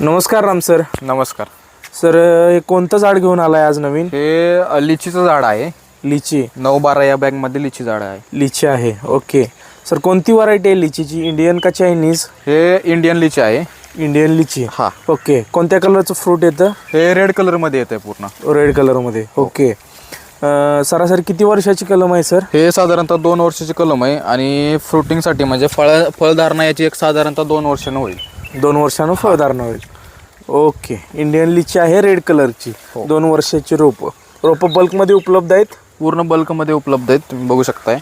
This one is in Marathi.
नमस्कार राम सर. नमस्कार. सर हे कोणतं झाड घेऊन आलाय आज नवीन? हे अ, लिचीचं झाड आहे. लिची. नऊ बारा या बॅगमध्ये लिची झाड आहे. लिची आहे. ओके. सर कोणती व्हरायटी आहे लिचीची? इंडियन का चायनीज? हे इंडियन लिची आहे. इंडियन लिची. हा. ओके. कोणत्या कलरचं फ्रूट येतं? हे रेड कलरमध्ये येतं पूर्ण. रेड कलरमध्ये ओके. अं, सरासरी किती वर्षाची कलम आहे सर? हे साधारणतः दोन वर्षाची कलम आहे आणि फ्रुटिंगसाठी म्हणजे फळ फळधारणा याची एक साधारणतः दोन वर्षानं होईल. दोन वर्षानं फळधारणा होईल ओके. इंडियन लिची आहे रेड कलरची दोन वर्षाची रोपं. रोपं बल्कमध्ये उपलब्ध आहेत? पूर्ण बल्कमध्ये उपलब्ध आहेत तुम्ही बघू शकताय.